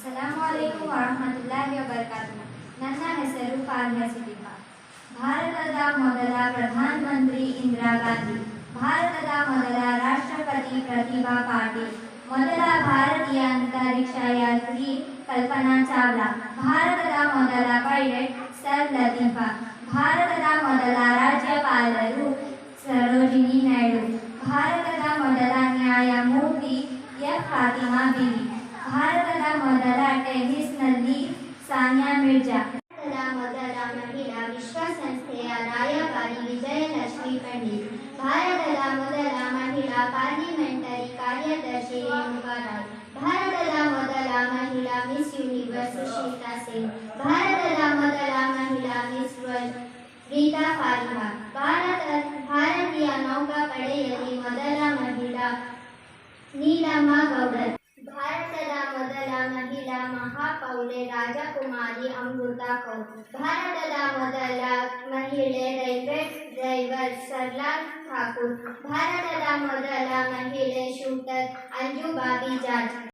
ಅಸ್ಸಲಾಮು ಅಲೈಕು ವರಹಮತುಲ್ಲಾಹಿ ವಬರಕಾತುಹು ನನ್ನ ಹೆಸರು ಪಾರ್ವ ಸಿದಿಮಾ ಭಾರತದ ಮೊದಲ ಪ್ರಧಾನ ಮಂತ್ರಿ ಇಂದಿರಾ ಗಾಂಧಿ ಭಾರತದ ಮೊದಲ ರಾಷ್ಟ್ರಪತಿ ಪ್ರತಿಭಾ ಪಾಟೀಲ್ ಮೊದಲ ಭಾರತೀಯ ಅಂತರಿಕ್ಷ ಯಾತ್ರಿ ಕಲ್ಪನಾ ಚಾವ್ಲಾ ಭಾರತದ ಮೊದಲ ಪೈಲಟ್ ಸರ್ ಲತೀಫಾ ಭಾರತದ ಮೊದಲ ರಾಜ್ಯಪಾಲರು ಸರೋಜಿನಿ ನಾಯ್ಡು ಭಾರತದ ಮೊದಲ ನ್ಯಾಯಮೂರ್ತಿ ಎಫ್ ಫಾತಿಮಾ ಬಿವಿ भारत मधला टेनिस सान्या मिर्जा भारत मधला महिला विश्वसंस्थ्या रेबारी विजय लक्ष्मी पंडित भारत मधला महिला पार्लीमेंटरी कार्यदर्शी रेणुका भारत मधला महिला मी युनिवर्स सुशील सेन भारत मधला महिला मी गीता फार भारत भारतीय नौका पडली मदल महिला मागत महिला महापौर राजमारी अमृता कौल भारत दहिले रेल्वे ड्रेव सरला मदला भारत दहिले अंजू बाबी जाज